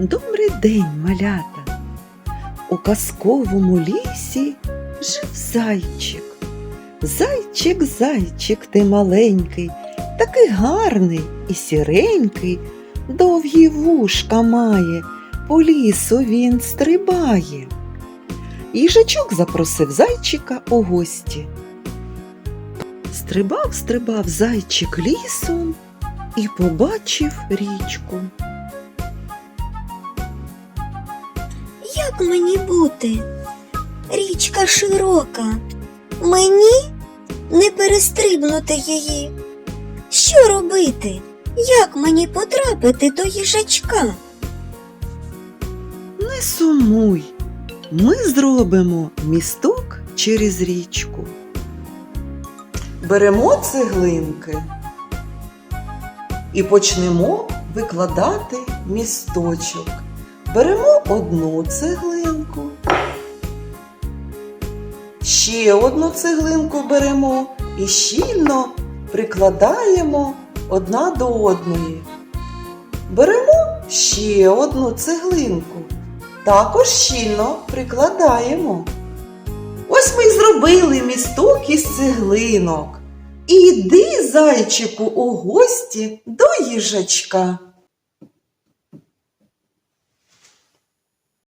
Добрий день, малята. У казковому лісі жив зайчик. Зайчик, зайчик, ти маленький, такий гарний і сіренький, довгі вушка має, по лісу він стрибає. Їжачок запросив зайчика у гості. Стрибав, стрибав зайчик лісом і побачив річку. Як мені бути? Річка широка. Мені не перестрибнути її. Що робити? Як мені потрапити до їжачка? Не сумуй, ми зробимо місток через річку. Беремо цеглинки і почнемо викладати місточок. Беремо одну цеглинку, ще одну цеглинку беремо і щільно прикладаємо одна до одної. Беремо ще одну цеглинку також щільно прикладаємо. Ось ми й зробили місток із цеглинок. Іди, зайчику, у гості до їжачка.